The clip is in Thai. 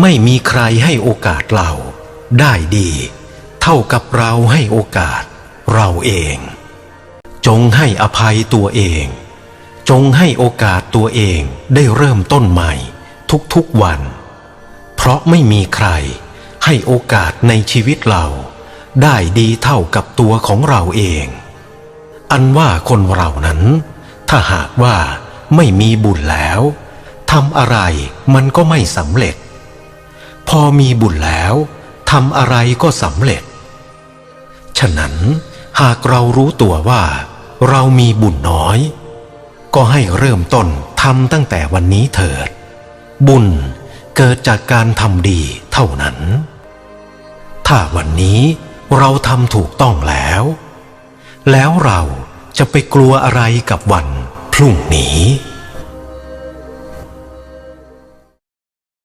ไม่มีใครให้โอกาสเรา ได้ดี เท่ากับเราให้โอกาส เราเอง จงให้อภัยตัวเอง จงให้โอกาสตัวเองได้เริ่มต้นใหม่ ทุกๆวัน เพราะไม่มีใคร ให้โอกาสในชีวิตเรา ได้ดีเท่ากับตัวของเราเอง อันว่าคนเรานั้น ถ้าหากว่าไม่มีบุญแล้วทำอะไรมันก็ไม่สำเร็จ อมีบุญแล้วทำอะไรก็สำเร็จ ฉะนั้นหากเรารู้ตัวว่า เรามีบุญน้อย ก็ให้เริ่มต้นทำตั้งแต่วันนี้เถิด บุญเกิดจากการทำดีเท่านั้น ถ้าวันนี้เราทำถูกต้องแล้ว แล้วเราจะไปกลัวอะไรกับวันพรุ่งนี้